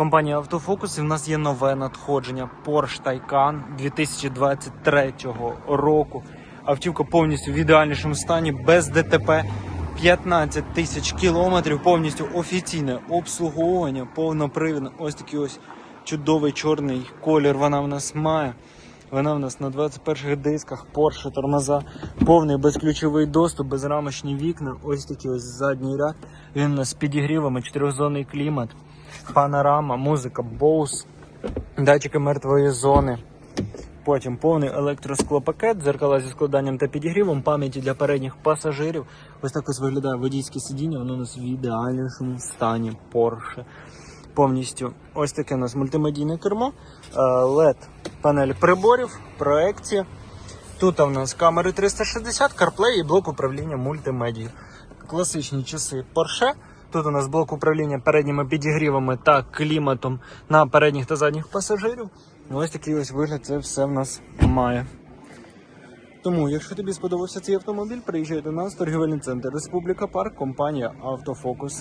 Компанія Автофокус і в нас є нове надходження Porsche Taycan 2023 року. Автівка повністю в ідеальнішому стані, без ДТП. 15 тисяч кілометрів, повністю офіційне обслуговування, повнопривідне. Ось такий ось чудовий чорний колір вона в нас має. Вона в нас на 21 дисках, Porsche, тормоза, повний безключовий доступ, безрамочні вікна, ось такий ось задній ряд. Він у нас з підігрівами, чотирьохзонний клімат, панорама, музика, Bose, датчики мертвої зони. Потім повний електросклопакет, дзеркала зі складанням та підігрівом, пам'яті для передніх пасажирів. Ось так ось виглядає водійське сидіння, воно у нас в ідеальнішому стані Porsche. Повністю ось таке у нас мультимедійне кермо, е, LED панель приборів, проекція. Тут у нас камери 360, CarPlay і блок управління мультимедією. Класичні часи Porsche. Тут у нас блок управління передніми підігрівами та кліматом на передніх та задніх пасажирів. Ось такий ось вигляд це все в нас має. Тому, якщо тобі сподобався цей автомобіль, приїжджай до нас, торгівельний центр Республіка Парк, компанія Автофокус.